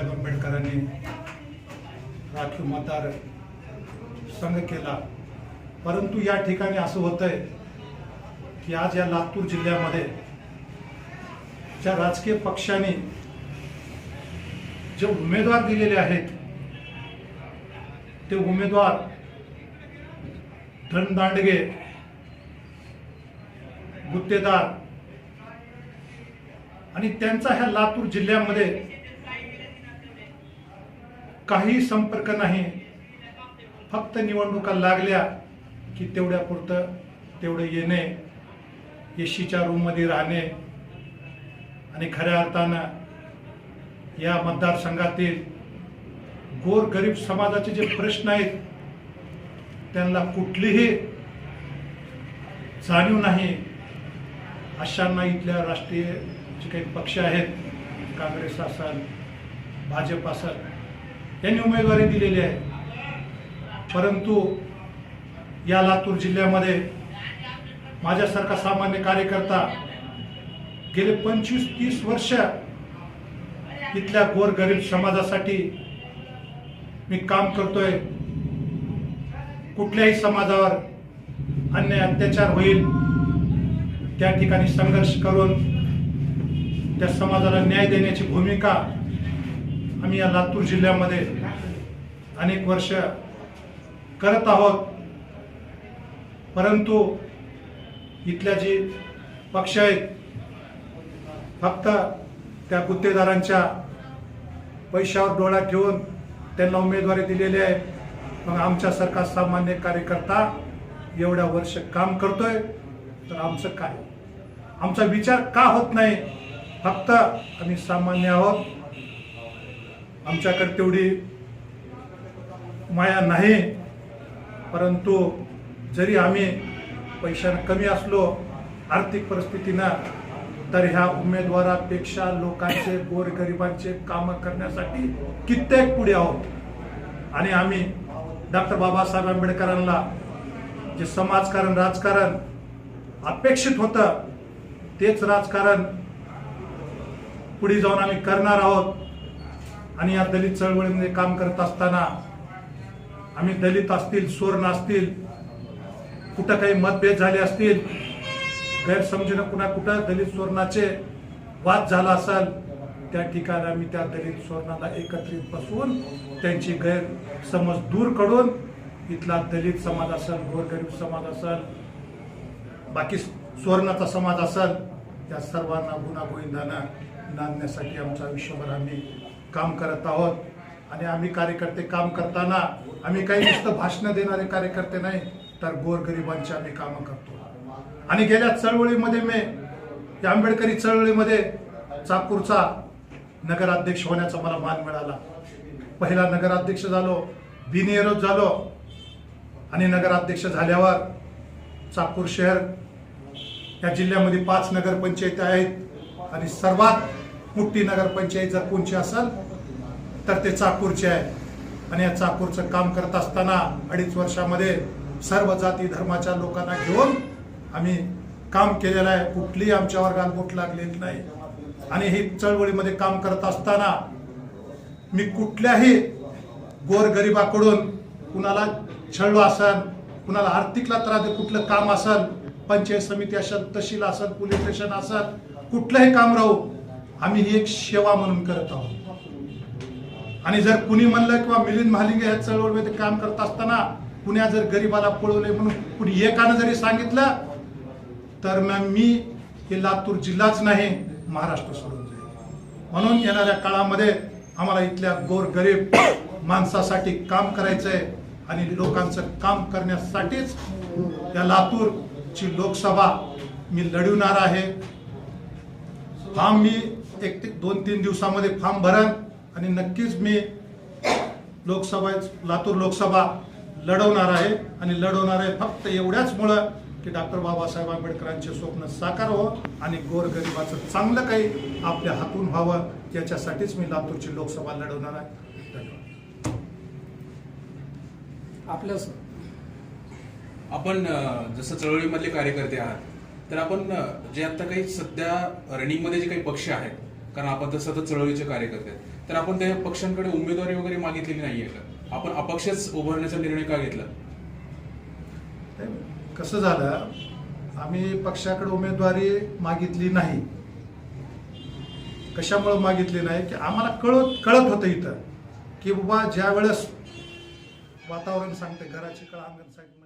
साहेब आंबेडकरांनी राखीव मतदार संघ केला. परंतु या ठिकाणी असं होतंय की आज या लातूर जिल्ह्यामध्ये ज्या राजकीय पक्षाने जे उमेदवार दिलेले आहेत ते उमेदवार धनदांडगे गुत्तेदार आणि त्यांचा ह्या लातूर जिल्ह्यामध्ये काही संपर्क नाही. फक्त निवडणुका लागल्या की तेवढ्यापुरतं तेवढं येणे एशीच्या रूममध्ये राहणे. आणि खऱ्या अर्थानं या मतदारसंघातील गोर गरीब समाजाचे जे प्रश्न आहेत त्यांना कुठलीही जाणीव नाही. अशांना इथल्या राष्ट्रीय जे काही पक्ष आहेत काँग्रेस असाल भाजप असाल यांनी उमेदवारी दिलेली आहे. परंतु या लातूर जिल्ह्यामध्ये माझ्यासारखा सामान्य कार्यकर्ता गेले पंचवीस तीस वर्ष इथल्या गोरगरीब समाजासाठी मी काम करतोय. कुठल्याही समाजावर अन्याय अत्याचार होईल त्या ठिकाणी संघर्ष करून त्या समाजाला न्याय देण्याची भूमिका आम्ही या लातूर जिल्ह्यामध्ये अनेक वर्ष करत आहोत. परंतु इथल्या जी पक्ष आहेत फक्त त्या गुत्तेदारांच्या पैशावर डोळा ठेवून त्यांना उमेदवारी दिलेली आहे. मग आमच्यासारखा सामान्य कार्यकर्ता एवढ्या वर्ष काम करतोय तर आमचं काय? आमचा विचार का होत नाही? फक्त आम्ही सामान्य आहोत. आमच्याकडे तेवढी माया नाही. परंतु जरी आम्ही पैशानं कमी असलो आर्थिक परिस्थितीनं तर ह्या उमेदवारापेक्षा लोकांचे गोरगरिबांचे कामं करण्यासाठी कित्येक पुढे आहोत. आणि आम्ही डॉक्टर बाबासाहेब आंबेडकरांना जे समाजकारण राजकारण अपेक्षित होतं तेच राजकारण पुढे जाऊन आम्ही करणार आहोत. आणि या दलित चळवळीमध्ये काम करत असताना आम्ही दलित असतील स्वर्ण असतील कुठं काही मतभेद झाले असतील गैरसमजीनं कुणा कुठं दलित स्वर्णाचे वाद झाला असेल त्या ठिकाणी आम्ही त्या दलित स्वर्णाला एकत्रित बसवून त्यांची गैरसमज दूर करून इथला दलित समाज असेल गोरगरीब समाज असेल बाकी सुवर्णाचा समाज असेल त्या सर्वांना गुन्हा गुणागोविंदानं नांदण्यासाठी आमचा आयुष्यभर आम्ही काम करत आहोत. आणि आम्ही कार्यकर्ते काम करताना आम्ही काही नुसतं भाषणं देणारे कार्यकर्ते नाही तर गोरगरिबांची आम्ही कामं करतो. आणि गेल्या चळवळीमध्ये मी या आंबेडकरी चळवळीमध्ये चाकूरचा नगराध्यक्ष होण्याचा मला मान मिळाला. पहिला नगराध्यक्ष झालो बिनविरोध झालो आणि नगराध्यक्ष झाल्यावर चाकूर शहर या जिल्ह्यामध्ये पाच नगरपंचायती आहेत. आणि सर्वात मोठी नगरपंचायत जर कोणची असेल तर ते चाकूरचे आहे. आणि या चाकूरचं काम करत असताना अडीच वर्षामध्ये सर्व जाती धर्माच्या लोकांना घेऊन आम्ही काम केलेलं आहे. कुठलीही आमच्या वर्गात बोट लागलेली नाही. आणि ही चळवळीमध्ये काम करत असताना मी कुठल्याही गोरगरिबाकडून कुणाला छळलो असन कुणाला आर्थिकला त्रास कुठलं काम असेल पंचायत समिती असेल तहसील असेल पोलीस स्टेशन असेल कुठलंही काम राहू आम्ही ही एक सेवा म्हणून करत आहोत. आणि जर कुणी म्हणलं किंवा मिलिंद महालिंगे या चळवळीमध्ये काम करत असताना कुण्या जर गरीबाला पळवले म्हणून कुणी एकानं जरी सांगितलं तर मग मी हे लातूर जिल्हाच नाही महाराष्ट्र सोडून जाईल. म्हणून येणाऱ्या काळामध्ये आम्हाला इथल्या गोर गरीब माणसासाठी काम करायचंय आणि लोकांचं काम करण्यासाठीच या लातूरची लोकसभा मी लढवणार आहे. हा मी एक ते दोन तीन दिवसामध्ये फॉर्म भरण आणि नक्कीच मी लोकसभा लातूर लोकसभा लढवणार आहे. आणि लढवणार आहे फक्त एवढ्याच मुळे की डॉक्टर बाबासाहेब आंबेडकरांचे स्वप्न साकार व्हावं आणि गोरगरिबाचं चांगलं काही आपल्या हातून व्हावं याच्यासाठीच मी लातूरची लोकसभा लढवणार आहे. धन्यवाद. आपलं आपण जसं चळवळीमधले कार्यकर्ते आहात तर आपण जे आता काही सध्या रनिंगमध्ये जे काही पक्ष आहेत कारण आपण तर सतत चळवळीचे कार्यकर्ते आहेत. तर आपण त्या पक्षांकडे उमेदवारी वगैरे मागितलेली नाहीये का आपण अपक्षच उभारण्याचा निर्णय का घेतला? कसं झालं आम्ही पक्षाकडे उमेदवारी मागितली नाही. कशामुळे मागितली नाही? की आम्हाला कळत कळत होतं इथं की बाबा ज्या वेळेस वातावरण सांगते घराची कळ अंगण सांगते